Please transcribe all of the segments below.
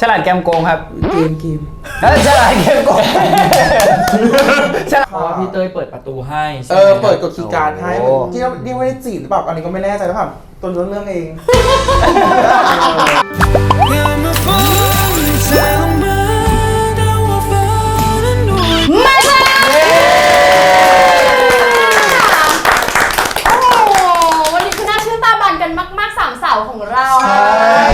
ฉลาดแกมโกงครับเกมเกมเออฉลาดแกมโกงฉลาด เพราะว่าพี่เต้ยเปิดประตูให้ใช่เอไหมอครับเปิดกดคีย์การ์ดให้โอ้ ที่เรียกว่าได้จีบหรือเปล่าอันนี้ก็ไม่แน่ใจแล้วค่ะต้นเรื่องเองมาากๆสามสาวของเราใช่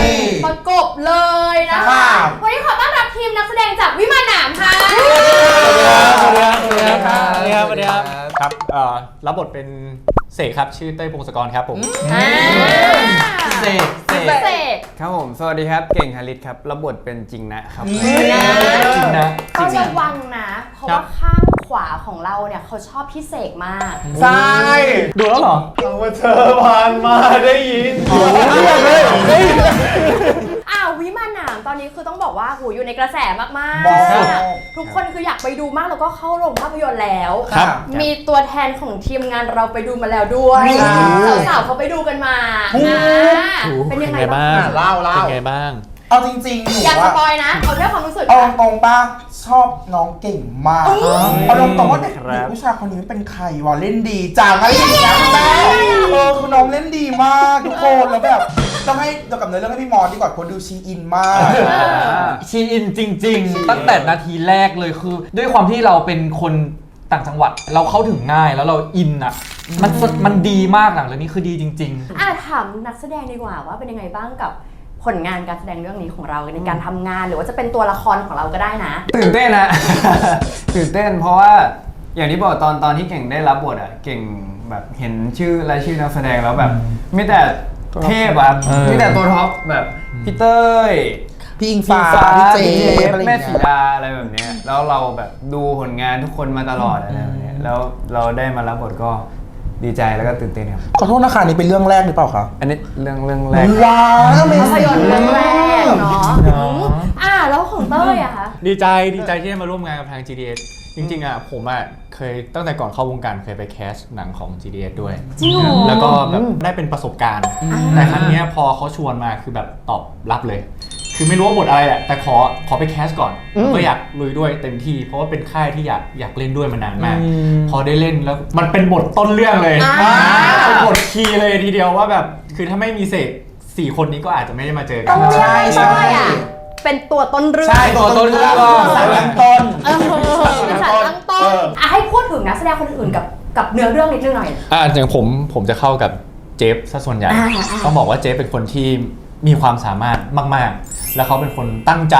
ประกบเลยนะคะค่ะวันนี้ขอต้อนรับทีมนักแสดงจากวิมานหนามค่ะสวัสดีครับ สวัสดีครับ สวัสดีครับ สวัสดีครับ ครับเอ่อรับบทเป็นเสกครับ ชื่อเต้ยพงศกรครับผม อ่าเสกเสกเสกครับผม สวัสดีครับ เก่งฮาริสครับ รับบทเป็นจริงนะครับนะจริงนะก็ระวังนะ เพราะว่าข้าง ขวาของเราเนี่ยเขาชอบพี่เสกมาก ใช่ดูแล้วเหรอเอาว่าเธอผ่านมาได้ยินอ้าววิมานหนามตอนนี้คือต้องบอกว่าหูอยู่ในกระแสมากมากๆ ทุกคนคืออยากไปดูมากแล้วก็เข้าโรงภาพยนตร์แล้ว ครับ มีตัวแทนของทีมงานเราไปดูมาแล้วด้วยใช่สาวๆเขาไปดูกันมาถูกอ่าเป็นยังไงบ้างอะเล่าเล่าเป็นไงบ้าง เอาจริงๆหนูอย่าสว่าปอยนะเอาแค่ความรู้สึกเอานะ ตรงๆป้า ชอบน้องเก่งมากอืมเอาตรงๆว่าเด็กครับเด็กผู้ชายคนนี้เป็นใครวะเล่นดีจังอะไรอย่างเงี้ยแม่เออคือน้องเล่นดีมากทุกคนแล้วแบบต้องให้เดี๋ยวกับเนื้อเรื่องให้พี่มอสดีกว่าคนดูชีอินมาก ชีอินจริง ๆ ตั้งแต่นาทีแรกเลยคือ ด้วยความที่เราเป็นคนต่างจังหวัดเราเข้าถึงง่ายแล้วเราอินอะมันสมันดีมากหนังเรื่องนี้คือดีจริงอะถามนักแสดงดีกว่าว่าเป็นยังไงบ้างกับ ผลงานการแสดงเรื่องนี้ของเราในการทำงานหรือว่าจะเป็นตัวละครของเราก็ได้นะ ตื่นเต้นนะตื่นเต้นเพราะว่าอย่างที่บอกตอนตอนที่เก่งได้รับบทอะเก่งแบบเห็นชื่อรายชื่อนักแสดงแล้วแบบไม่แต่เทพอะเออไม่แต่ตัวท็อปแบบพี่เต้ยพี่อิงฟ้าพี่พี่เจเจฟอะไรอย่างแม่เงี้สียดาอะไรแบบเนี้ยแล้วเราแบบดูผลงานทุกคนมาตลอดอะไรแบบเนี้ยแล้วเราได้มารับบทก็ ดีใจแล้วก็ตื่นเต้นครับ ขอโทษนะคะนี่เป็นเรื่องแรกหรือเปล่าคะอันนี้เรื่องเรื่องแรก ว้าวภาพยนตร์เรื่องแรกเนาะอืมอะแล้วของเต้ยอะคะดีใจดีใจที่ได้มาร่วมงานกับทาง GDS จริงๆอะผมอะเคยตั้งแต่ก่อนเข้าวงการเคยไปแคสหนังของ GDS ด้วย จริงเหรอ แล้วก็แบบได้เป็นประสบการณ์ แต่ครั้งเนี้ยพอเขาชวนมาคือแบบตอบรับเลย คือไม่รู้ว่าบทอะไรแหละแต่ขอขอไปแคสก่อนก็อยากลุยด้วยเต็มที่ เพราะว่าเป็นค่ายที่อยากอยากเล่นด้วยมานานมากพอได้เล่นแล้วมันเป็นบทต้นเรื่องเลยอ่า เป็นบทคีย์เลยทีเดียวว่าแบบคือถ้าไม่มีเสกสี่คนนี้ก็อาจจะไม่ได้มาเจอกัต้น องเรียกใช่ให้ใช่เต้ยอะเป็นตัวต้นเรื่อง ใช่ ตัวต้นเรื่อง สายตั้งต้น เออเป็นสารตั้งต้น อะให้พูดถึงนักแสดงคนอื่นกับกับเนื้อเรื่องนิดนึงหน่อย อ่าอย่างผมผมจะเข้ากับเจฟซะส่วนใหญ่อ่าอ่า ต้องบอกว่าเจฟเป็นคนที่ มีความสามารถมาก ๆ แล้วเขาเป็นคนตั้งใจ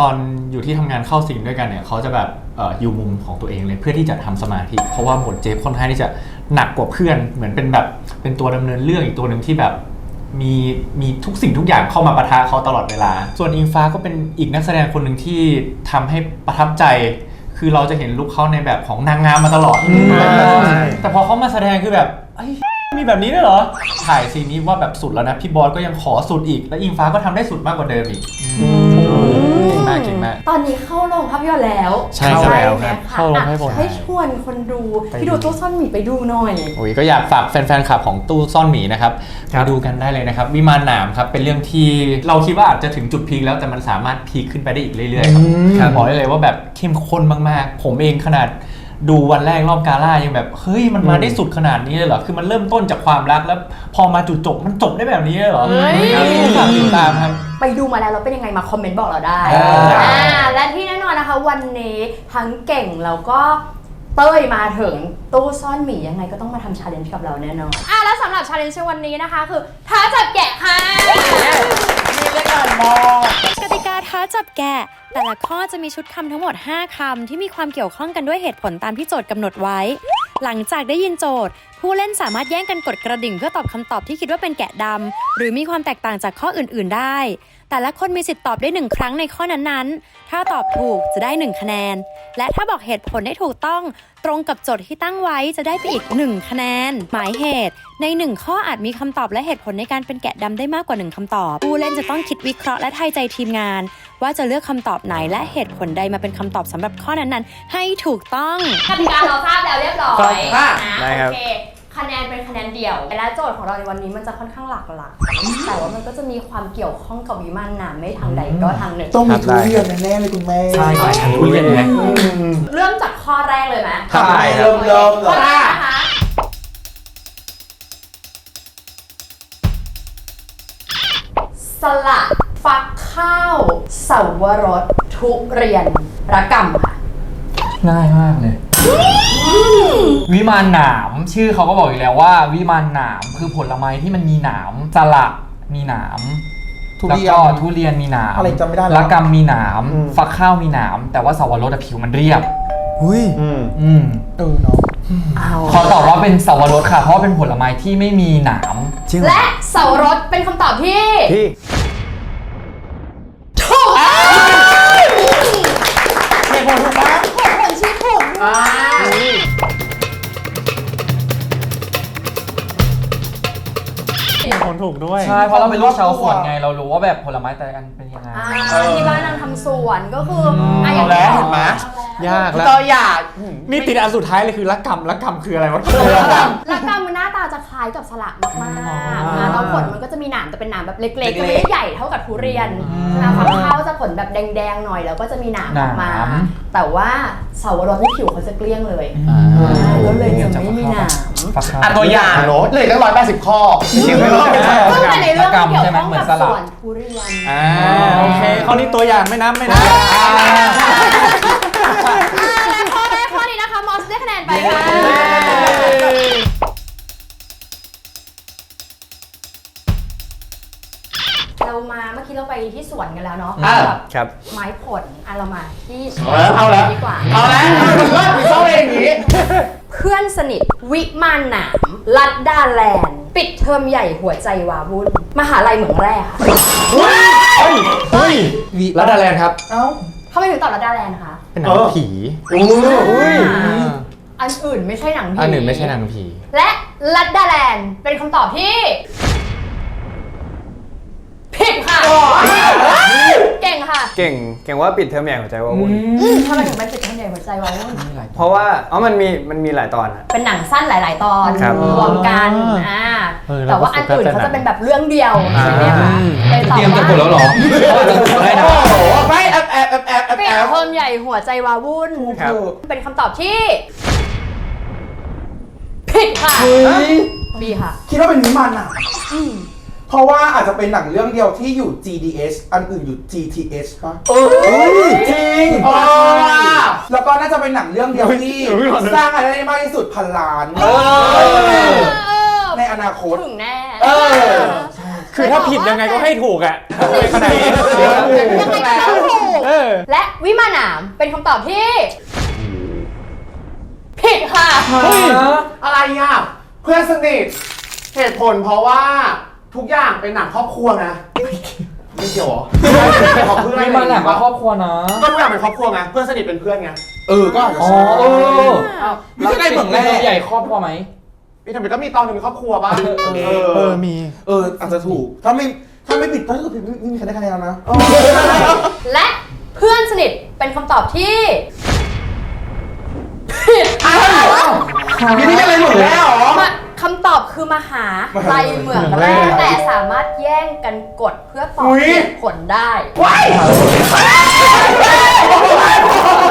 ตอนอยู่ที่ทำงานเข้าสิงด้วยกันเนี่ยเขาจะแบบเอ่ออยู่มุมของตัวเองเลยเพื่อที่จะทำสมาธิ เพราะว่าบทเจฟค่อนข้างที่จะหนักกว่าเพื่อน เหมือนเป็นแบบเป็นตัวดำเนินเรื่องอีกตัวหนึ่งที่แบบ มีมีทุกสิ่งทุกอย่างเข้ามาประทะเขาตลอดเวลา ส่วนอิงฟ้าก็เป็นอีกนักแสดงคนหนึ่งที่ทำให้ประทับใจ คือเราจะเห็นลุคเขาในแบบของนางงามมาตลอดแต่พอเขามาแสดงคือแบบเอ้ย มีแบบนี้ด้วยเหรอ ถ่ายซีนนี้ว่าแบบสุดแล้วนะ พี่บอสก็ยังขอสุดอีก แล้วอิงฟ้าก็ทำได้สุดมากกว่าเดิมอีกเก่งมากเก่งมาก ตอนนี้เข้าโรงภาพยนตร์แล้วใช่ครับไหมครับคะเข้าโรงภาพยนตร์อะให้ชวนคนดูไปที่ดูตู้ซ่อนหมีไปดูหน่อย โอ้ยก็อยากฝากแฟนๆคลับของตู้ซ่อนหมีนะครับไปดูกันได้เลยนะครับ วิมานหนามครับ เป็นเรื่องที่เราคิดว่าอาจจะถึงจุดพีคแล้วแต่มันสามารถพีคขึ้นไปได้อีกเรื่อยๆครับบอกได้เลยว่าแบบเข้มข้นมากๆ ผมเองขนาด ดูวันแรกรอบกาล่ายังแบบ เฮ้ยมันมาได้สุดขนาดนี้เลยเหรอ คือมันเริ่มต้นจากความรักแล้ว พอมาจุดจบมันจบได้แบบนี้เลยเหรอเฮ้ย ครับฝากติดตามครับ ไปดูมาแล้วเราเป็นยังไงมาคอมเมนต์บอกเราได้อ่า อ่าและที่แน่นอนนะคะ วันนี้ทั้งเก่งแล้วก็เต้ยมาถึงตู้ซ่อนหมียังไงก็ต้องมาทำชาเลนจ์กับเราแน่นอนอะแล้วสำหรับชาเลนจ์วันนี้นะคะ คือท้าจับแกะค่ะ นี่เล่นงานมากกติกา ท้าจับแกะ แต่ละข้อจะมีชุดคำทั้งหมด 5 คำที่มีความเกี่ยวข้องกันด้วยเหตุผลตามที่โจทย์กำหนดไว้ หลังจากได้ยินโจทย์ ผู้เล่นสามารถแย่งกันกดกระดิ่งเพื่อตอบคำตอบที่คิดว่าเป็นแกะดำหรือมีความแตกต่างจากข้ออื่น ๆ ได้ แต่ละคนมีสิทธิ์ตอบได้หนึ่งครั้งในข้อนั้นๆ ถ้าตอบถูกจะได้หนึ่งคะแนน และถ้าบอกเหตุผลได้ถูกต้อง ตรงกับโจทย์ที่ตั้งไว้จะได้ไปอีก 1 คะแนน หมายเหตุ ใน 1 ข้ออาจมีคำตอบและเหตุผลในการเป็นแกะดำได้มากกว่า 1คำตอบ ผู้เล่นจะต้องคิดวิเคราะห์และทายใจทีมงาน ว่าจะเลือกคำตอบไหนและเหตุผลใดมาเป็นคำตอบสำหรับข้อนั้นๆ ให้ถูกต้อง กติกาเราทราบแล้วเรียบร้อยครับนะได้ครับ โอเค คะแนนเป็นคะแนนเดี่ยว และโจทย์ของเราในวันนี้มันจะค่อนข้างหลากหลายแต่ว่ามันก็จะมีความเกี่ยวข้องกับวิมานหนามไม่ทางใดก็ทางหนึ่ง ต้องมีทุเรียนแน่ๆเลยคุณแม่ใช่สายพันธุ์ทุเรียนไงเริ่มจากข้อแรกเลยไหมครับ เริ่มเริ่มเลข้อยแรกนะคะสละฟักข้าวสาวรสทุเรียนระกำค่ะง่ายมากเลย วิมานหนามชื่อเขาก็บอกอยู่แล้วว่า วิมานหนามคือผลไม้ที่มันมีหนามสละมีหนามทุแล้วเรียน ก็ทุเรียนมีหนามอะไรจำไม่ได้แล้วละกำมีหนามอืม ฟักข้าวมีหนามแต่ว่าสวรสอะผิวมันเรียบ อุ้ยอืมเออเนาะขอตอบว่าเป็นสวรสค่ะ เพราะว่าเป็นผลไม้ที่ไม่มีหนาม จริงเหรอและสาวรสเป็นคำตอบที่พี่ ถูกเหตุผลถูกปะเหตุผลชี้ถูกด้วย ถูกด้วย ใช่เพราะเราเป็นลูกชาวสวนไงเรารู้ว่าแบบผลไม้แต่ละอันเป็นยังไง อ่าที่บ้านนางทำสวนก็คืออะอย่างเอาแล้วที่เห็นไหม ยากแล้วก็อย่านี่ติดอันสุดท้ายเลยคือรักกรรมรักกรรมคืออะไรวะละกำมันหน้าตาจะคล้ายกับสลัดมากๆนะแล้วผลมันก็จะมีหนามแต่เป็นหนามแบบเล็กๆจะไม่ได้ใหญ่เท่ากับทุเรียนใช่ไหมฟักข้าวจะผลแบบแดงๆหน่อยแล้วก็จะมีหนามออกมา หนาม แต่ว่าสาวรสที่ผิวเขาจะเกลี้ยงเลยก็เลยจะไม่มีหนามฟักข้าวอะตัวอย่างโน้ตเลยตั้งร้อยแปดสิบข้อเชียงไม่รู้ซึ่งแต่ในเรื่องที่เกี่ยวใช่ไหมข้องเหมือกับนสลัสดวนทุเรียนอ่าโอเคข้อนี้ตัวอย่างไม่นับไม่นับอ่าและข้อแรกข้อนี้นะคะมอสได้คะแนนไปค่ะ ไปที่สวนกันแล้วเนาะอ่าแบบครับ ไม้ผลอะเรามาที่สเอาวนแล้วเอาแล้ว ดีกว่า เอาแล้วเลิกเข้าเองอย่างนี้ เพื่อนสนิทวิมานหนามลัดดาแลนด์ ปิดเทอมใหญ่หัวใจวาวุ่นมหาลัยเหมืองแร่ค่ะเฮ้ยรัดดาแลนด์ครับเอ้าเขาไม่ถึงตอบลัดดาแลนด์นะคะเป็นหนังผีอ่าอันอื่นไม่ใช่หนังผีอันหนึ่งไม่ใช่หนังผี และลัดดาแลนด์เป็นคำตอบที่ ผิดค่ะ เก่งค่ะเก่งเก่งว่าปิดเทอมใหญ่หัวใจว่าวุ่นทำไมถึงเป็นปิดเทอมใหญ่หัวใจวาวุ่นเพราะว่าอ๋อมันมีมันมีหลายตอนอะ เป็นหนังสั้นหลาย ๆ ตอนครับรวมกันอ่าเออแต่ว่าอันอื่นเราก็เขาจะเป็นแบบเรื่องเดียวใช่ไหมคะอ่าเลยตอบเตรียมจะกดว่าแล้วเหรอเพราะว่าจะกดได้นะโอ้โหไม่แอบแอบแอบแอบแอบปิแอดบเทอมใหญ่หัวใจวาวุ่น ครับ เป็นคำตอบที่ ผิดค่ะบีค่ะ คิดว่าเป็นวิมานหนัง เพราะว่าอาจจะเป็นหนังเรื่องเดียวที่อยู่ GDS อันอื่นอยู่ GTH ป่ะเออจริงอ๋อแล้วก็น่าจะเป็นหนังเรื่องเดียวที่สร้างรายได้มากที่สุดพันล้านเออในอนาคต ถึงแน่เออ คือถ้าผิดยังไงก็ให้ถูกอะเลยขนาดนี้ยังไงก็ต้องถูก เออ และวิมานหนามเป็นคำตอบที่ ผิดค่ะอะไรอะ เพื่อนสนิท เหตุผลเพราะว่า ทุกอย่างเป็นหนังครอบครัวไงไม่เกี่ยวเหรอของเพื่อนมีมาหนังกับครอบครัวนะ ก็ทุกอย่างเป็นครอบครัวไงเพื่อนสนิทเป็นเพื่อนไงเออก็อาจจะอ๋อใช่เออไม่ใช่ได้เหมืองแร่ใหญ่ครอบครัวไหม พี่ทำไมก็มีตอนหนึ่งเป็นครอบครัวป่ะเออมี เอออาจจะถูก ถ้าไม่ถ้าไม่ผิดถ้าเกิดผิดไม่ไม่มีใครได้คะแนนแล้วนะและเพื่อนสนิทเป็นคำตอบที่ผิดอ้าวมีที่อะไรเหมืองแร่เหรอ มา คำตอบคือมหาลัยเหมืองแร่แต่สามารถแย่งกันกดเพื่อตอบอุ๊ยเหตุผลได้ว้าย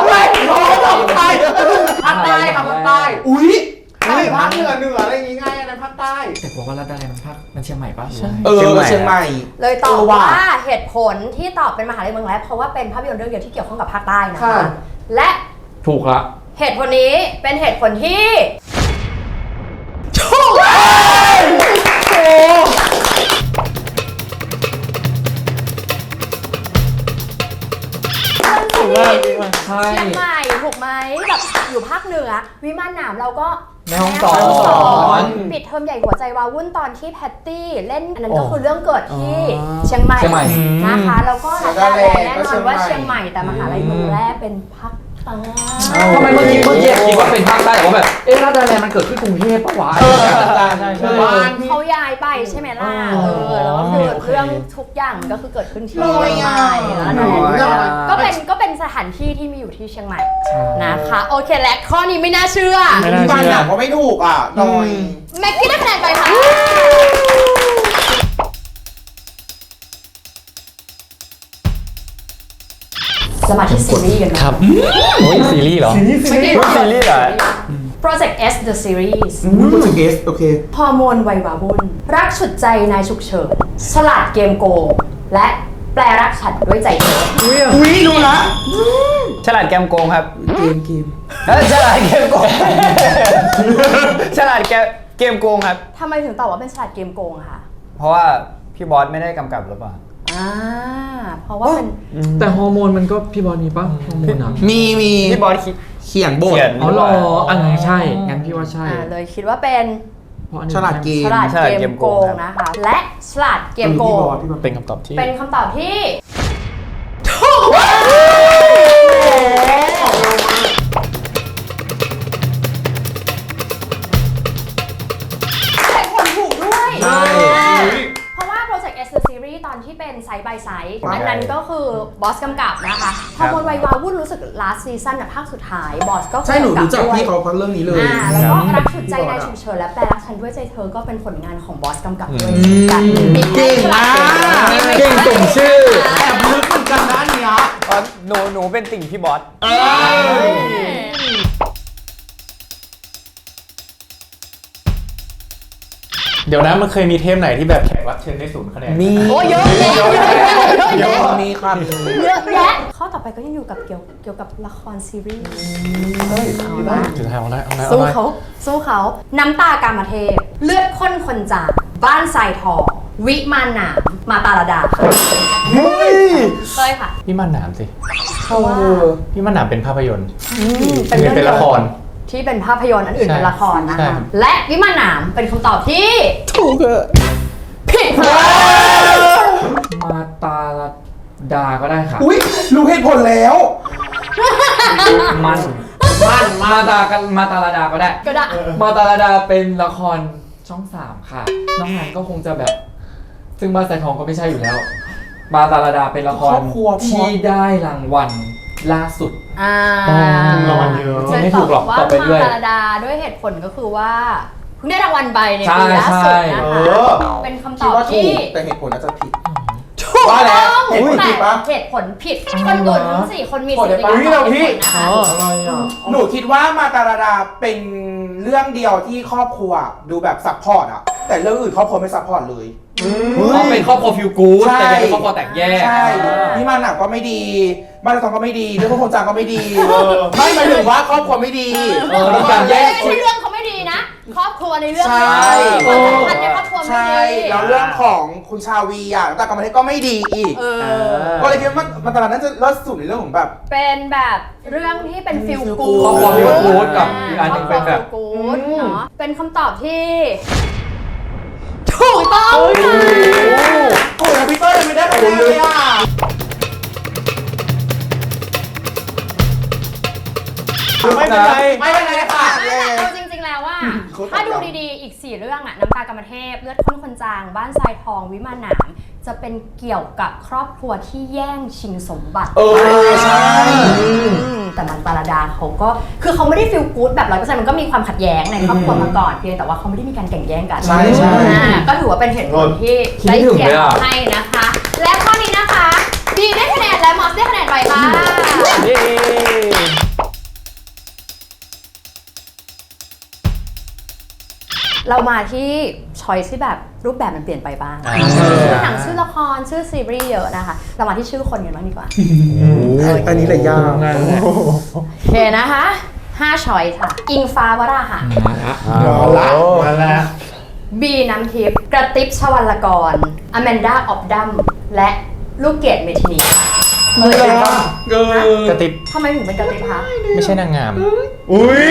ไม่โอ้ตกใจภาคใต้ครับภาคใต้อุ้ยใช่ภาคเหนือเหนืออะไรอย่างงี้ไงอันนั้นภาคใต้แต่บอกว่ารัดดาแลนด์มันภาคมันเชียงใหม่ปะใช่เออเชียงใหม่ เลยตอบเออว่ะว่าเหตุผลที่ตอบเป็นมหาลัยเมืองแร่เพราะว่าเป็นภาพยนตร์เรื่องเดียวที่เกี่ยวข้องกับภาคใต้นะคะค่ะและถูกละเหตุผลนี้เป็นเหตุผลที่ คเหนือ วิมานหนามเราก็แม่ฮ่องสอน แม่ฮ่องสอนปิดเทอมใหญ่หัวใจวาวุ่นตอนที่แพตตี้เล่นอันนั้นก็คือเรื่องเกิดที่เชียงใหม่เชียงใหม่นะคะแล้วก็แล้วก็ดาแลแลแน่นอนว่าเชียงใหม่แต่มหาลัยเมืองแรกเป็นภาคใต้ ทำไมเมื่อกี้เมื่อกี้คิดว่าเป็นภาคใต้แต่ว่าแบบ เอ๊ะรัดดาแลนด์มันเกิดที่กรุงเทพปะวะเออใช่ใช่ใช่บ้านเขาย้ายไปใช่ไหมล่ะ เออ แล้วก็คือเรื่องทุกอย่างมันก็คือเกิดขึ้นที่น้เชีอยยงใหอะม่แล้วนั่นแหน้อยละอะก็เป็นก็เป็นสถานที่ที่มีอยู่ที่เชียงใหม่นะคะ โอเคและข้อนี้ไม่น่าเชื่อไม่วิน่ามานเชื่หอนังก็ไม่ถูกอะหน่อยแม็กกี้ได้คะแนนไปค่ะ เรามาที่ซีรีส์กันนะครับโอ้ยซีรีส์เหรอเมื่อกี้ซีรีส์เหรอ Project S The Series พูดถึงเกสโอเค ฮอร์โมนวัยวาวุ่น รักฉุดใจนายฉุกเฉินสลัดเกมโกง และแปลรักฉันด้วยใจเธออุ้ยดูละฉลาดแกมโกงครับเกมเกมเออฉลาดเกมโกง ฉลาดแกเกมโกงครับ ทำไมถึงตอบว่าเป็นสลัดเกมโกงอะคะ เพราะว่าพี่บอสไม่ได้กำกับหรือเปล่า อ่าเพราะว่าเป็นแต่ฮอร์โมนมันก็พี่บอลมีปะฮอร์โมนอะมีมีพี่บอสคิดเขียนบทเขียนอ๋อเหรออันไหนใช่ งั้นพี่ว่าใช่อ่าเลยคิดว่าเป็นเพราะอันนี้ฉลาดเกมสลัดฉลาดเกเกมมโกโกงงครับนะคะ และสลัดเกมโกพี่งบอสพี่บอสเป็นคำตอบที่ เป็นคำตอบที่เห เป็นไซส์ by ไซส์ครับอันนั้นก็คือบอสกำกับนะคะฮอร์โมนไวยวาวุ่นรู้สึก last season น่ะภาคสุดท้ายบอสก็ใช่หนูรู้จักำบด้วยพี่เขาเพราะเรื่องนี้เลยอ่าแล้วก็รักฉุดใจพี่บอสนายอะฉุกเฉินและแปลรักฉันด้วยใจเธอก็เป็นผลงานของบอสกำกับด้วยอืมกันมีเก่งมากเก่งสมชื่อแอบลึกเหมือนกันนะอันเนี้ยอ๋อหนูหนูเป็นติ่งพี่บอส เดี๋ยวนะมันเคยมีเทปไหนที่แบบแขกรับเชิญได้ศูนย์คะแนนมีโอ้เยอะแยะเยอะแยะเยอะเยแยะอะมีความเยอะแยะข้อต่อไปก็ยังอยู่กับเกี่ยวเกี่ยวกับละครซีรีส์เอาละถึงทางเอาได้เอาได้เอาสู้ได้เขาสู้เขาน้ำตากามเทพ เลือดข้นคนจางบ้านทรายทองวิมานหนามมาตาลดาค่ะเคยค่ะ พี่มันหนามสิ เพราะว่า พี่มันหนามเป็นภาพยนตร์ เป็นนี่เรื่องเป็นละคร ที่เป็นภาพยนตร์อันอื่นใช่เป็นละครนะใช่คะและวิมานหนามเป็นคำตอบที่ถูกเออผิดค่ะมาตาลดาก็ได้ค่ะอุ้ยรู้เหตุผลแล้ว มันมันมาตากันมาตาลดาก็ได้ ก็ได้มาตาลดาเป็นละครช่องสามค่ะ น้องนั้นก็คงจะแบบ ซึ่งบ้านสายทองก็ไม่ใช่อยู่แล้ว มาตาลดาเป็นละครครอบครัวพี่มด ที่ได้รางวัลล่าสุด อ่ารางวัลเยอะจริงไม่ถูกหรอกว่าตอบไปเรื่อย มาตาลดาด้วยเหตุผลก็คือว่าเพิ่งได้รางวัลไปในใช่ปีล่าสุดใช่นะเอคะอเป็นคำตคิอดบว่าถูที่กแต่เหตุผลอาจจะผิดถูกว่าแล้วต้องเหตุผลผิดปะแต่เหตุผลผิดคนอื่นทั้งสี่คนมีสิทธิ์ในโอ้การยตอบเราเหผิตุดผลนะคะ อะไรอะ หนูคิดว่ามาตาราดาเป็นเรื่องเดียวที่ครอบครัวดูแบบซัพพอร์ตอะแต่เรื่องอื่นครอบครัวไม่ซัพพอร์ตเลย เขาเป็นครอบครัวฟิลกู๊ดใช่ แต่ยังเป็นครอบครัวแตกแยกใช่พี่มันหนักก็ไม่ดีบ้านเราทองก็ไม่ดีเรื่องพวกคนจางก็ไม่ดีไม่หมายถึงว่าครอบครัวไม่ดี เออมีการแยก ไม่ใช่เรื่องเขาไม่ดีนะ ครอบครัวในเรื่องใช่ไม่ดีความสัมพันธ์ในครอบครัวไม่ใช่ดีแล้วเรื่องของคุณชาวีอะแต่กรรมเทศก็ไม่ดีอีก เออ ก็เลยคิดว่ามันมันตอนนั้นจะเลิศสุดในเรื่องของแบบ เป็นแบบเรื่องที่เป็นฟิลกูครอบครัว feel good กับอีกอันหนึ่งเป็นแบบ ครอบครัว feel good เนาะเป็นคำตอบที่ ถูกต้องค่ะโอ้ยพี่เต้ยยังไม่ได้คะแนนเลยอะไม่เป็นไรไม่เป็นไรค่ะ เอาจริงๆแล้วว่า ถ้าดู ดีๆอีก4เรื่องอะน้ำตากรรมเทพ เลือดข้นคนจาง บ้านทรายทองวิมานหนาม จะเป็นเกี่ยวกับครอบครัวที่แย่งชิงสมบัติเออใช่ แต่มันตาลดาเขาก็คือเขาไม่ได้ฟิลกู๊ดแบบร้อยเปอร์เซ็นต์มันก็มีความขัดแย้งในครอบครัวมาก่อนเพียงแต่ว่าเขาไม่ได้มีการแข่งแย่งกันใช่ใช่อ่าก็ถือว่าเป็นเหตุผลที่คิดได้ไม่ถึงเขียนเลยอะให้นะคะ และข้อนี้นะคะบีได้คะแนนและมอสได้คะแนนไปค่ะเย้ เรามาที่ช้อยที่แบบรูปแบบมันเปลี่ยนไปบ้างอ่า ชื่อหนังชื่อละครชื่อซีรีส์เยอะนะคะ เรามาที่ชื่อคนกันบ้างดีกว่า อันนี้แหละยากโอเคนะคะ5ช้อยค่ะ อิงฟ้าวราหะรอละมาละบีน้ำทิพย์กระติบชวัลกรอแมนดาออบดัมและลูกเกดเมทินีค่ะเออเออกระติบทำไมถึงเป็นกระติบคะไม่ใช่นางงาม อุ้ย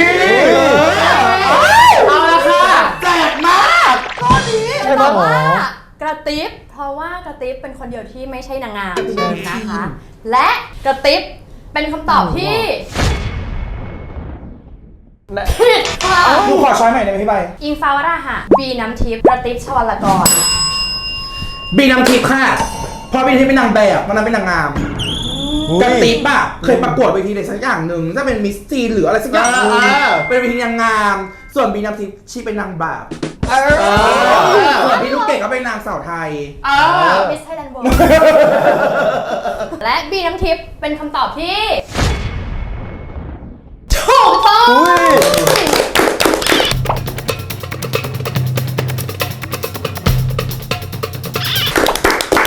เพราะว่ากระติบเพราะว่ากระติบเป็นคนเดียวที่ไม่ใช่นางงามนะคะ และกระติบเป็นคำตอบที่ผิดค่ะดูขอช้อยใหม่ได้ไหมพี่ใบอิงฟ้าวราหะบีน้ำทิพย์กระติบชวัลกรบีนำทิพย์ค่ะเพราะบีนำทิพย์เป็นนางแบบมันนั้นเป็นนางงามกระติบอะเคยประกวดเวทีอะไรสักอย่างหนึ่งจะเป็นมิสซีนหรืออะไรสักอย่างหนึ่งเป็นเวทีนางงาม ส่วนบีนำทิพย์ชีเป็นนางแบบ เออส่วนพี่ลูกเก่งก็เป็นนางสาวไทยมิสไทยแลนด์โบและบีน้ำทิพย์เป็นคำตอบที่ถูกต้อง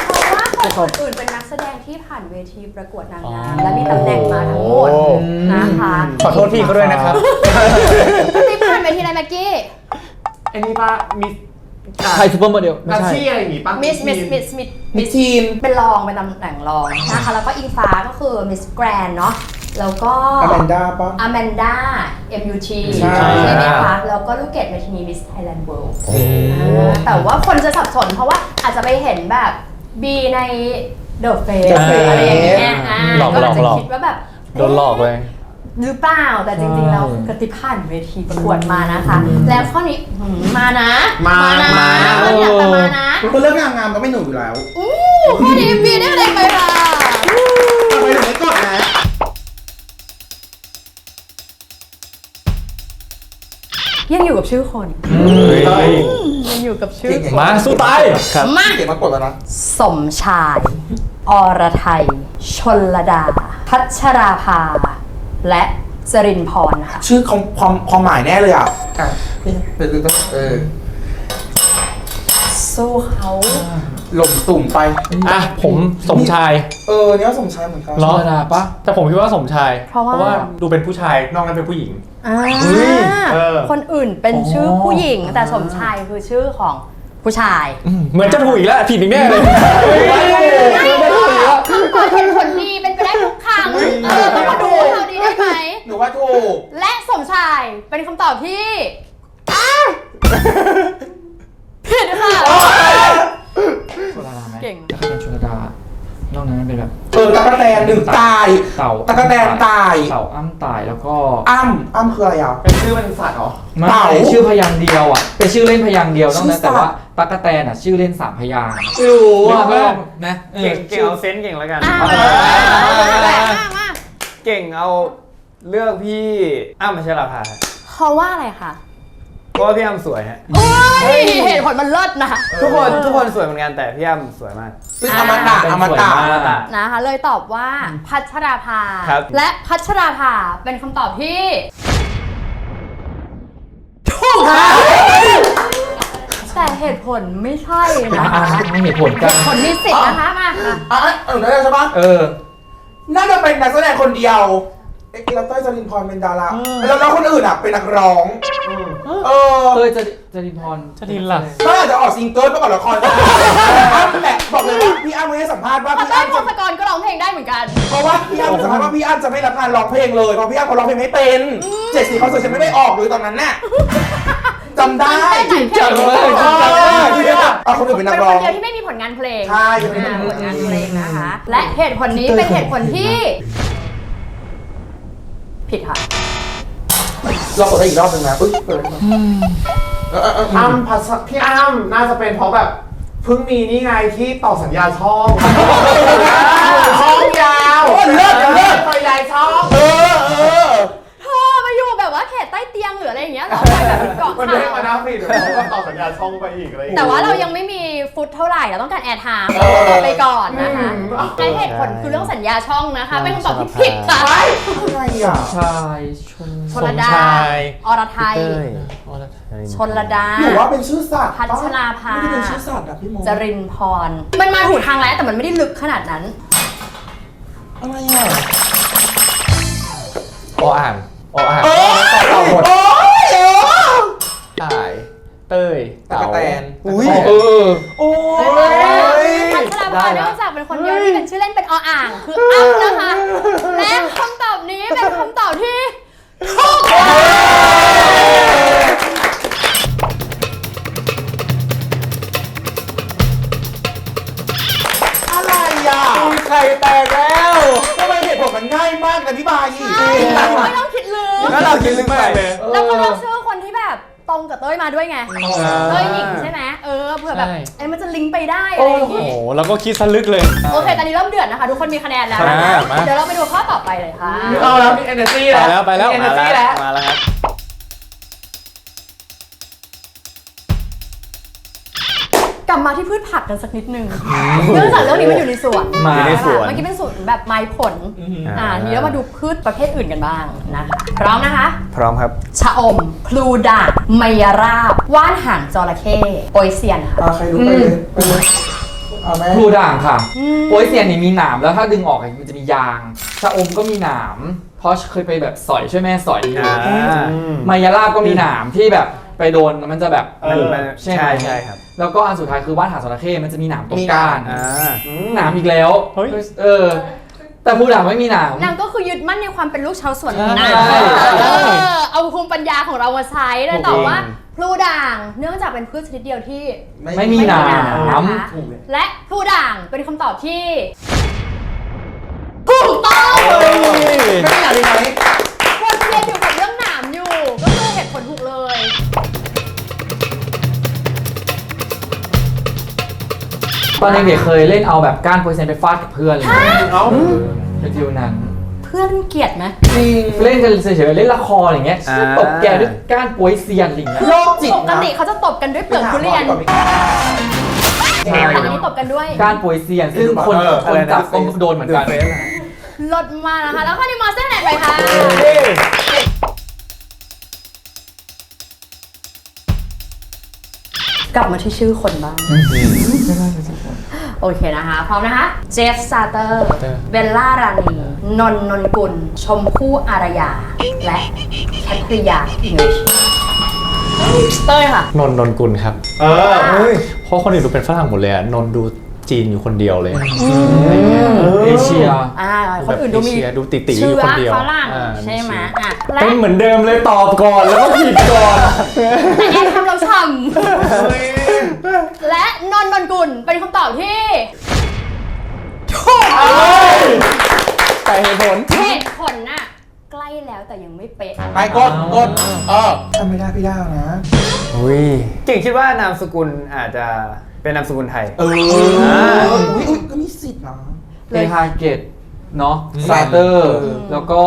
เพราะว่าคนอื่นเป็นนักแสดงที่ผ่านเวทีประกวดนางงามและมีตำแหน่งมาทั้งหมดนะคะขอโทษพี่เขาด้วยนะครับติ๊บผ่านเวทีอะไรแม็กกี้ อันนี้ป่ะมิสไทยซูเปอร์โมเดลไม่อาใช่ ชีพอะไรอย่างงี้ป่ะมิสมิสมิสมิสมิทีน เป็นรองเป็นตำแหน่งรองนะคะแล้วก็อิงฟ้าก็คือมิสแกรนเนาะแล้วก็อแมนดาปะอแมนดา MUT ใช่ใช่ ไหมคะแล้วก็ลูกเกดเมทินีมิสไทยแลนด์เวิลด์แต่ว่าคนจะสับสนเพราะว่าอาจจะไปเห็นแบบบีในเดอะเฟส The Face อะไรอย่างเงี้ยอ่าหลอกก็อาจจะหลอกคิดว่าแบบ โดนหลอกเลย หรือเปล่าแต่จริงๆแล้วกติผ่านเวทีประกวดมานะคะ แล้วข้อนี้หืมมานะมานะมาข้อนี้อยากจะมานะคนเรื่องงานงามก็ไม่หนุนอยู่แล้วอู้ข้อนี้บีได้เลยไปค่ะทำไมถึงไม่กดนะยังอยู่กับชื่อคนยังอยู่กับชื่อคนมาสู้ตายมาเก่งมากกดแล้วนะสมชาย อรไทย ชนลดา พัชราภา และจรินพรค่ะ ชื่อความความความหมายแน่เลยอะอะนี่เป็นเรื่องเออสู้เขา หล่มตุ่มไปอะผมสมชายเออเนี่ยสมชายเหมือนกันเหรอธรรมดาปะแต่ผมคิดว่าสมชายเพราะว่า ดูเป็นผู้ชายนอกนั้นเป็นผู้หญิง อ่าเออ คนอื่นเป็นชื่อผู้หญิง แต่สมชายคือชื่อของผู้ชาย เหมือนจะถูกอีกแล้วผิดอีกแน่เลย คำตอบเป็นผลดีเป็นไปได้ทุกครั้งเออต้องมาดูข่าวดีได้ไหม หนูว่าถูก และสมชายเป็นคำตอบที่อ้าวผิดค่ะชลดาไหมเก่งถ้าเป็นชลดา นอกนั้นมันเป็นแบบเออตะกะแตนหนึ่งตาย เต่าตะกะแตนตาย เต่าอ้ำตายแล้วก็อ้ำอ้ำคืออะไรอะ เป็นชื่อเป็นสัตว์เหรอ ไม่เต่าชื่อพยางค์เดียวอะเป็นชื่อเล่นพยางค์เดียวนอกนั้นชื่อสัตว์ แต่ว่าตั๊กแตนอะชื่อเล่นสามพยางค์รู้ว่าว่าเพิ่มนะออเก่งเก่งเอาเซนส์เก่งแล้วกันอ่าเออมามา เก่งเอาเลือกพี่อ้ำพัชราภาเพราะว่าอะไรคะเพ ราะว่าพี่อ้ำสวยฮะ โอ้ยเหตุผลมันเลิศนะ ทุกคนทุกคนสวยเหมือนกันแต่พี่อ้ำสวยมากซึ่งอมตะเป็นอมสวยตะมาก นะคะ เลยตอบว่าพัชราภา ครับ และพัชราภาเป็นคำตอบที่แต่เหตุผลไม่ใช่นะอะคะให้เหตุผลกัน ผลมีสิทธิ์นะคะมาค่ะอะอะเออได้ใช่ปะเออ น่าจะเป็นนักแสดงคนเดียว เอ๊ะแล้วเต้ยจรินพรเป็นดาราแล้วแล้วคนอื่นอะเป็นนักร้อง เออเต้ยจะจะดินพรจะดินล่ะก็อาจจะออกซิงเกิลประกอบละครอ้ำแหละบอกเลยว่าพี่อ้ำไม่ให้สัมภาษณ์ว่าเพราะพี่เต้ยอ้ำพจะงศกรก็ร้องเพลงได้เหมือนกัน เพราะว่าพี่อ้ำสัมภาษณ์ว่าพี่อ้ำจะไม่รับงานร้องเพลงเลยเพราะพี่อ้ำเขาร้องเพลงไม่เป็นเจ็ดสีคอนเสิร์ตฉันไม่ได้ออกเลยตอนนั้นน่ะจำได้จริงจังเอมากอจำได้ที่แบบเอาคนอื่นเป็นนัเป็กนร้คอนง เดียวที่ไม่มีผลงานเพลงใช่ อ่าผลงานเพลงนะคะ และเหตุผลนี้เป็นเหตุผลที่ ผิดค่ะ เรากดได้อีกรอบหนึ่งนะอุ๊ยเปิดแล้วเออเออเอออ้ำพัชพี่อ้ำน่าจะเป็นเพราะแบบเพิ่งมีนี่ไงที่ต่อสัญญาช่องช่องยาวโอ้เลิศเลิศเคยย้ายช่อง เออเออ เธอมาอยู่แบบว่าเขตใต้เตียง หรืออะไรอย่างเงี้ยเหรอไปแบบเกาะมันไม่ข่าได้มาน้าวผิดเขาก็ต่อสัญญาช่องไปอีกอะไรอย่งแต่งี้ยว่าเรายังไม่มีฟุตเท่าไหร่เราต้องการแอร์ไทม์เออ ไปก่อนนะคะอืมและเหตุผลคือเรื่องสัญญาช่องนะคะ เป็นคำตอบที่ผิดค่ะอะไรอะ ชายชนชนลดา สมชาย อรไทยชนลดาหนูว่าเป็นชื่อสัตว์พัชราภา ไม่ได้เป็นชื่อสัตว์อะพี่โมจรินพร มันมาถูกทางแล้วแต่มันไม่ได้ลึกขนาดนั้น อะไรอะ ออ่างออ่างโอ้ยเต่าหมด โอ้ยเออ ตาย เต้ยตะกะแตน อุ้ยเออ โอ้ยพัชราภาเนื่องจากเป็นคนเดียวที่เป็นชื่อเล่นเป็นออ่าง คืออ้ำนะคะ และ แล้วก็คิดสลึกเลย โอเค ตอนนี้เริ่มเดือดนะคะ ทุกคนมีคะแนนแล้วนะครัคะบมา เดี๋ยวเราไปดูข้อต่อไปเลยค่ะ เอาแล้วมี energy ไปแล้วแล้วไปแล้วมี มา energy แล้วแล้วมาแล้วครับกลับมาที่พืชผักกันสักนิดนึงเนื่องจากเรื่องนี้มันอยู่ในสวนมา อยู่ในสวน เมื่อกี้เป็นสวนแบบไม้ผล อ่าอ่าทีนี้เรามาดูพืชประเภทอื่นกันบ้างนะคะพร้อมนะคะ พร้อมครับ ชะอม พลูด่างไมยราบ ว่านหางจระเข้โปยเซียนค่ะ อะใครรู้ไปเลยไปเลย เอาแม่พลูด่างค่ะโปยเซียนนี่มีหนามแล้วถ้าดึงออกอะมันจะมียางชะอมก็มีหนามเพราะเคยไปแบบสอยช่วยแม่สอยอยู่อ่าไมยาลาบก็มีหนามที่แบบไปโดนมันจะแบบมันมันใช่ไหมใช่ใช่ครับ แล้วก็อันสุดท้ายคือว่านหางจระเข้มันจะมีหนามตรงก้านอ่า หนามอีกแล้วเออ แต่พลูด่างไม่มีหนาม นางก็คือยึดมั่นในความเป็นลูกชาวสวนของใช่นางใช่เออเอาภูมิปัญญาของเรามาใช้เลยถูกแต่ว่าจริงพลูด่างเนื่องจากเป็นพืชชนิดเดียวที่ไม่มีหนาม นะคะและพลูด่างเป็นคำตอบที่ถูกต้อง ไม่อยากเลยไหม วนเวียนอยู่กับเรื่องหนามอยู่ ก็คือเหตุผลถูกเลย ตอนเด็กๆเคยเล่นเอาแบบก้านโปยเซียนไปฟาดกับเพื่อนเลยเอ้าเป็นฟิวนั้นเพื่อนเกลียดไหมจริง เล่นกันเฉยๆเล่นละครอย่างเงี้ยอ่า ตบแกด้วยก้านโปยเซียนอะไรอย่างเงี้ยโรคจิตปกนะติเขาจะตบกันด้วยเปลือกทุเรียนไปหาหมอดีกว่าใช่แต่อันนี้ตบกันด้วยก้านโปยเซียนซึ่งคนเออ คนจับต้องโดนเหมือนกันดูเฟซอะลดมานะคะ แล้วข้อนี้มอสเส้นไหนไปคะ กลับมาที่ชื่อคนบ้าง โอเคนะคะ พร้อมนะคะ เจฟซาเตอร์เบลล่ารานี นนท์นนกุล ชมพู่อารยา และแคทริยาอิงลิชเต้ยค่ะ นนท์นนกุลครับ เออเพราะคนอื่นดูเป็นฝรั่งหมดเลยอะนนท์ดูจีนอยู่คนเดียวเลยเอเชีย อ่าคนอื่นดูมีแบบเอเชียดูติๆอยู่เชื้อคนเดียวฝรั่งอ่า ใช่ไหมมีเชื้ออะและเป็นเหมือนเดิมเลยตอบก่อนแล้วก็ผิดก่อน แต่แอนทำเรา ฉ่ำและนนท์นนกุลเป็นคำตอบที่ถูกแต่เหตุผลเหตุผลน่ะใกล้แล้วแต่ยังไม่เป๊ะไปกดกดเออทำไม่ได้พี่ได้นะอุ้ยเก่งคิดว่านามสกุลอาจจะเป็นนามสกุลไทย เอออ่าอุ้ยอุ้ยก็มีสิทธิ์นะเลฮาเกตเนาะซาเตอร์ แล้วก็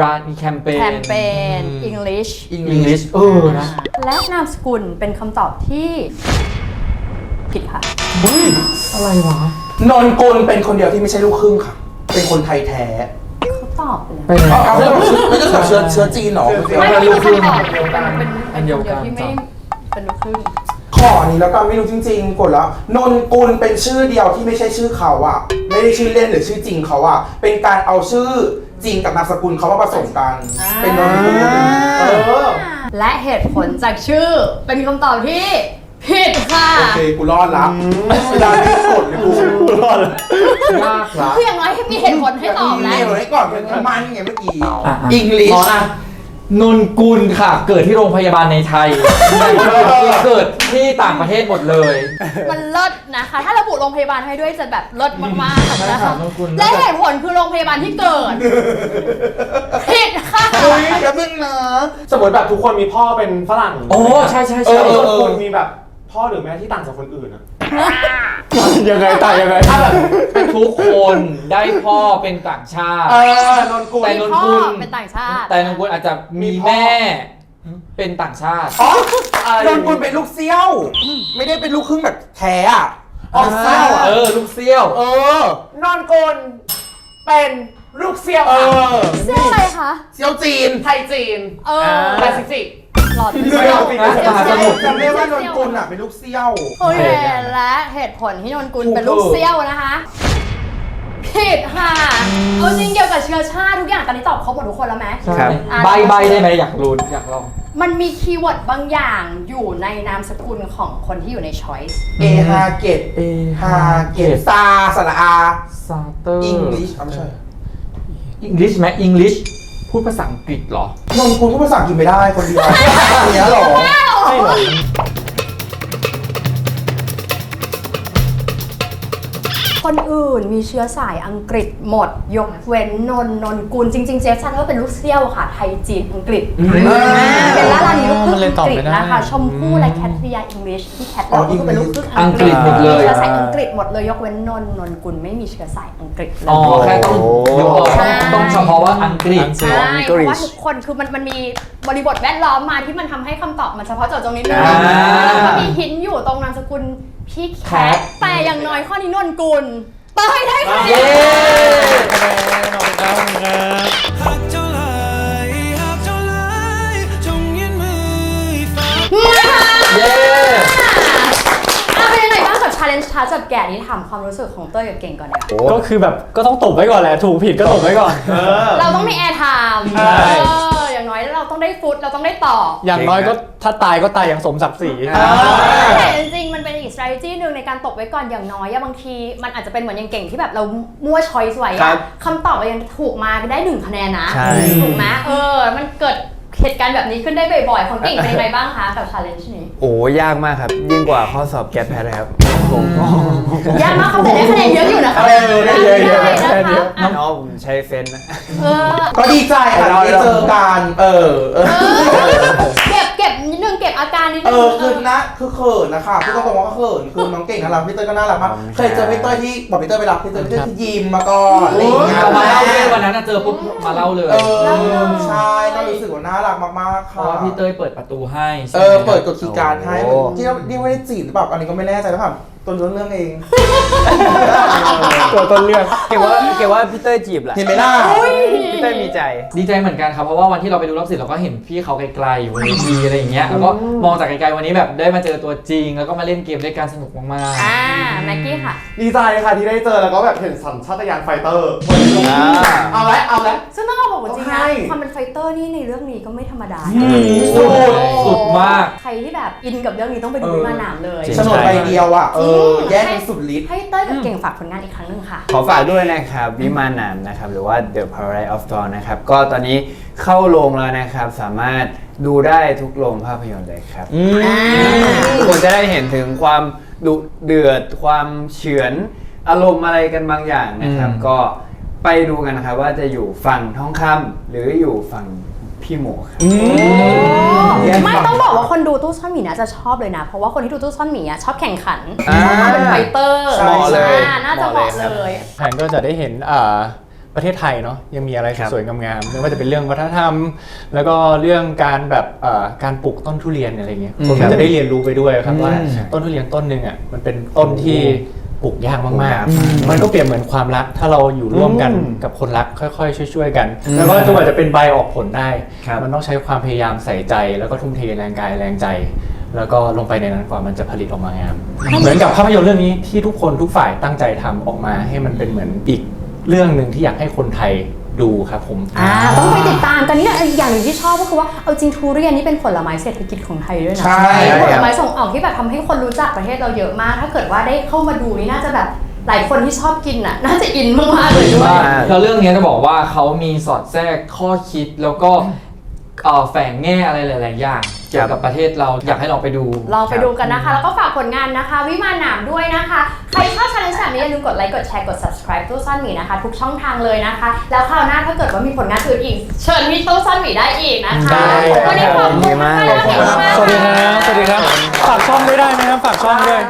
ร้านมีแคมเปญ แคมเปญ English อังกฤษเออนะและนามสกุลเป็นคำตอบที่ ผิดค่ะอะไรวะ นนกุลเป็นคนเดียวที่ไม่ใช่ลูกครึ่งค่ะ เป็นคนไทยแท้เขาตอบไปแล้วเป็นไงเอาไม่ใช่แบบเชื้อเชื้อจีนเหรอไม่เป็นไม่ลูกครึ่งคำตอบเป็นเป็นเป็นอันเดียวกันที่ไม่เป็นลูกครึ่งข้อนี้แล้วก็ไม่รู้จริง ๆ กดแล้วนนกุลเป็นชื่อเดียวที่ไม่ใช่ชื่อเขาอะไม่ได้ชื่อเล่นหรือชื่อจริงเขาอะเป็นการเอาชื่อ จริงกับนามสกุลเขามาผสมกัน อ่า เป็นนนกุลเออและเหตุผลจากชื่อเป็นคำตอบที่ผิดค่ะ โอเคกูรอดละเวลาไม่กดเลยกูรอดละยากละคืออย่างน้อยให้มีเหตุผลให้ตอบแล้นี่วเลยก่อนเป็นมันไงเมื่อกี้ อะอังกฤษหมออะ นนกุลค่ะ เกิดที่โรงพยาบาลในไทย เกิดที่ต่างประเทศหมดเลย มันเลิศนะคะ ถ้าระบุโรงพยาบาลให้ด้วยจะแบบเลิศมากๆใช่นะค่ะคะนนกุลและเหตุผลคือโรงพยาบาลที่เกิดผิดค่ะเฮ้ยอย่าเพิ่งนะสมมติแบบทุกคนมีพ่อเป็นฝรั่งโอ้ใช่ใช่เอใช่อเออเออคุณมีแบบพ่อหรือแม่ที่ต่างจากคนอื่นอะ ยังไงตายยังไง ถ้าแบบทุกคนได้พ่อเป็นต่างชาติ เออนนกุลแต่มีนนพ่อกุลเป็นต่างชาติแต่นนกุลอาจจะมีมีพ่อแม่เป็นต่างชาติ อ๋อนนกุลเป็นลูกเซี่ยว ไม่ได้เป็นลูกครึ่งแบบแท้อะออกเซี่ยวอะเออ ลูกเซี่ยว เออนอนกุลเป็นลูกเซี่ยวเอค่ะอเสื้ออะไรคะ เซี่ยวจีน ไทยจีนเออ แปซิฟิก หลอดเซี่ยวจีนมหาสมุทร จำได้ว่านนกุลอะเป็นลูกเซี่ยว โอเคและเหตุผลที่นนกุลเป็นลูกเซี่ยวนะคะผิดค่ะเอาจริงเกี่ยวกับเชื้อชาติทุกอย่างตอนนี้ตอบครบหมดทุกคนแล้วไหม ครับ ใบใบได้ไหมอยากรู้อยากลองมันมีคีย์เวิร์ดบางอย่างอยู่ในนามสกุลของคนที่อยู่ในช้อยส์เอฮาเกตเอฮาเกตซาสระอาซาเตอร์อังกฤษอ๋อไม่ใช่อังกฤษไหมอังกฤษ พูดภาษาอังกฤษเหรอ นนกุลพูดภาษาอังกฤษไม่ได้คนเดียวอย่างเงี้ยเหรอ ใช่เหรอ คนอื่นมีเชื้อสายอังกฤษหมด ยกเว้นนนนนกุลจริง ๆ เจฟซันก็เป็นลูกเซี่ยวค่ะ ไทยจีนอังกฤษเป็นล่าลานีลูกครึ่งมันเลยอังตอบกฤษไม่ได้นะคะ ชมพู่และแคทริยาอังกฤษที่แคทเราก็คือเป็นลูกครึ่งอังกฤษหมดเลยเชื้อสายอังกฤษหมดเลยยกเว้นนนนนกุลไม่มีเชื้อสายอังกฤษเลยอ๋อแค่ต้องยกออกใช่ต้องเฉพาะว่าอังกฤษใช่อังเพกฤษราะว่าทุกคนคือมันมันมีบริบทแวดล้อมมาที่มันทำให้คำตอบมันเฉพาะเจาะจงนิดนึงอ่าแล้วก็มีหินอยู่ตรงนามสกุล พี่แคทแต่อย่างน้อยข้อนี้นนกุลเต้ยได้คะแนเย้นขอบคุณครับขอบคุณครับหักเท่าไรหักเท่าไรจงยื่นมือฟ้า เย้ อะเป็นยังไงบ้างกับชา เลนจ์ท้าจับแกะนี้ถามความรู้สึกของเต้ยกับเก่งก่อนดีกว่าก็คือแบบก็ต้องตบไว้ก่อนแหละ ถูกผิดก็ตบไว้ก่อน เราต้องมีแอร์ไทม์ใช่ เอออย่างน้อยเราต้องได้ฟุตเราต้องได้ต่อ อย่างน้อยก็ถ้าตายก็ตายอย่างสมศักดิ์ศรี แต่จริงๆ มันเป็นอีก strategy หนึ่งในการตบไว้ก่อนอย่างน้อยอะบางที มันอาจจะเป็นเหมือนอยังเก่งที่แบบเรามั่ว choice ไว้ครัอะบคำตอบเรายังถูกมาได้หนึ่งคะแนนนะใช่ ถูกไหมเออ มันเกิด เหตุการณ์แบบนี้ขึ้นได้บ่อยๆ ของเก่งเป็นยังไงบ้างคะกับ challenge นี้ โอ้ยากมากครับ ยิ่งกว่าข้อสอบแกดแพทครับผมยากมากครับแต่ได้คะแนนเยอะอยู่นะคะเออได้เยอะๆได้ได้นะคะเยอะอะน้องผมใช้เฟนนะ เออก็ดีใจค่ะที่ได้เจอกันเออเออ เก็บ นิดเอนึงอคือนะคือเขินนะคะพี่ต้องบอกว่าเขินคือน้องเก่งน่ารักพี่เต้ยก็น่ารักมากขอบคุณครับเคยเจอพี่เต้ยที่บอกพี่เต้ยไปรับพี่เต้ยพี่เต้ยที่ยิมมาก่อนอะไรอย่างเงี้ยเอามาเล่าเลยวันนั้นน่ะเจอปุ๊บมาเล่าเลยเออใช่ก็รู้สึกว่าน่ารักมากๆเพค่ะ ราะว่าพี่เต้ยเปิดประตูให้ใช่เอไหมอเปิดกดคีย์การ์ดให้โอ้ ที่นี่ไม่ได้จีบหรือเปล่าอันนี้ก็ไม่แน่ใจนะครับ ต้นเรื่องเองตัวต้นเรื่องเกี่ยวว่าเกี่ยวว่าพี่เต้ยจีบแหละเห็นไหมล่ะพี่เต้ยมีใจ ดีใจเหมือนกันครับ เพราะว่าวันที่เราไปดูรอบสิทธิ์เราก็เห็นพี่เขาไกลๆอยู่บนเวทีอะไรอย่างเงี้ยแล้วก็มองจากไกลๆวันนี้แบบได้มาเจอตัวจริง แล้วก็มาเล่นเกมด้วยกันสนุกมากอ่าแม็กกี้ค่ะ ดีใจค่ะที่ได้เจอแล้วก็แบบเห็นสัญชาตญาณไฟเตอร์อ่าเอาละเอาละ ซึ่งต้องเอาบอกว่าจริงใช่นะความเป็นไฟเตอร์นี่ในเรื่องนี้ก็ไม่ธรรมดาๆสุดสุดมาก ใครที่แบบอินกับเรื่องนี้ต้องไปดูวิมานหนามเลยจริงโฉนดใบเดียวอะเออแย่งกันสุดฤทธิ์ให้เต้ยกับเก่งฝากผลงานอีกครั้งหนึ่งค่ะ ขอฝากด้วยนะครับวิมานหนามนะครับ หรือว่า The Paradise of Dawn นะครับ ก็ตอนนี้เข้าโรงแล้วนะครับ สามารถดูได้ทุกโรงภาพยนตร์เลยครับทุกคนจะได้เห็นถึงความดุเดือดความเฉือนอารมณ์อะไรกันบางอย่างนะครับอืมก็ไปดูกันนะครับว่าจะอยู่ฝั่งท้องคำหรืออยู่ฝั่ง พี่หมูครับ แย่งไม่ฝั่งต้องบอกว่าคนดูตู้ซ่อนหมีน่าจะชอบเลยนะ เพราะว่าคนที่ดูตู้ซ่อนหมีอะชอบแข่งขันอ่าชอบเป็นไฟเตอร์เหมาะเลย อ่าน่าจะเหมาะเหมาะเลเลยยครับแผนก็จะได้เห็นอ่าประเทศไทยเนาะยังมีอะไรครับ สวยๆงามๆไม่ว่าจะเป็นเรื่องวัฒนธรรม แล้วก็เรื่องการแบบอ่าการปลูกต้นทุเรียนอะไรเงี้ยคนก็จะได้เรียนรู้ไปด้วยครับว่าอืมต้นทุเรียนต้นหนึ่งอะมันเป็นต้นที่ ปลูกยากปลูกมากยากๆ มันก็เปรียบเหมือนความรัก ถ้าเราอยู่ร่วมกันอืมกับคนรักค่อยๆ ช่วยๆกัน แล้วก็จนกว่าจะเป็นใบออกผลได้ครับมันต้องใช้ความพยายามใส่ใจ แล้วก็ทุ่มเทแรงกายแรงใจ แล้วก็ลงไปในนั้นกว่ามันจะผลิตออกมางาม เหมือนกับภาพยนตร์เรื่องนี้ที่ทุกคนทุกฝ่ายตั้งใจทำออกมา ให้มันเป็นเหมือนอีกเรื่องหนึ่งที่อยากให้คนไทย ดูครับผม อ่าต้องไปติดตามกันนี่นะอีกอย่างหนึ่งที่ชอบก็คือว่าเอาจริงทุเรียนนี่เป็นผลไม้เศรษฐกิจของไทยด้วยนะใช่ เป็นผลไม้ส่งออกที่แบบทำให้คนรู้จักประเทศเราเยอะมาก ถ้าเกิดว่าได้เข้ามาดูนี่น่าจะแบบหลายคนที่ชอบกินน่ะ น่าจะอินมากๆเลยด้วย แล้วเรื่องนี้จะบอกว่าเขามีสอดแทรกข้อคิดแล้วก็ เอ่อแฝงแง่อะไรหลาย ๆ อย่าง เกี่ยวกับประเทศเราอยากให้ลองไปดู ลองไปดูกันนะคะ แล้วก็ฝากผลงานนะคะ วิมานหนามด้วยนะคะ ใครชอบชาเลนจ์แบบนี้อย่าลืมกดไลค์กดแชร์กด subscribe ตู้ซ่อนหมีนะคะ ทุกช่องทางเลยนะคะ แล้วคราวหน้าถ้าเกิดว่ามีผลงานอื่นอีก เชิญที่ตู้ซ่อนหมีได้อีกนะคะได้วันนี้ขอบคุณมากๆนะคะเก่งมากๆสวัสดีครับ สวัสดีครับ ฝากช่องด้วยได้นะครับ ฝากช่องด้วย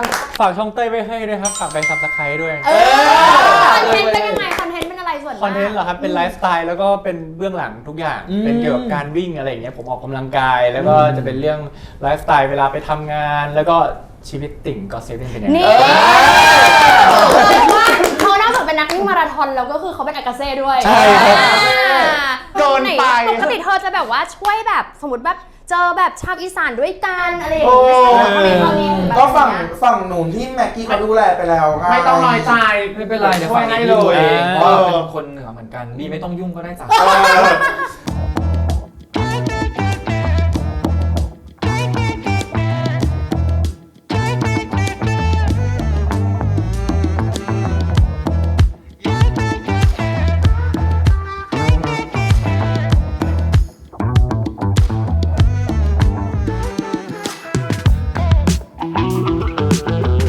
ฝากช่องเต้ยไว้ให้ด้วยครับ ฝากไปซับสไครต์ด้วย เออคอนเทนต์เป็นยังไงคอนเทนต์เป็น อะไรส่วนคอนเทนต์เหรอครับ เป็นไลฟ์สไตล์แล้วก็เป็นเบื้องหลังทุกอย่างเป็นเกี่ยวกับการวิ่งอะไรอย่างเงี้ย ผมออกกำลังกาย แล้วก็จะเป็นเรื่องไลฟ์สไตล์เวลาไปทำงาน แล้วก็ชีวิตติ่งก็เซฟเป็นยังไงนี่ว่าเขาน่าจะเป็นนักวิ่งมาราธอนแล้วก็คือเขาเป็นอากาเซ่ด้วยใช่ครับ อ่าเกินไป ปกติเธอจะแบบว่าช่วยแบบสมมติแบบ เจอแบบชาวอีสานด้วยกันอะไรอย่างเงี้ยใช่ไหมเขามีเขามีแบบก็ฝั่งเนี้ย ฝั่งหนูที่แม็กกี้เขาดูแลไปแล้วไไม่ต้องน้อยใจไม่เป็นไรเดี๋ยวช่วฟัยงให้ให้เลดูยเองเพเอราะว่าอเป็นคนเหนือเหมือนกันบีไม่ต้องยุ่งก็ได้จ้ะ เออ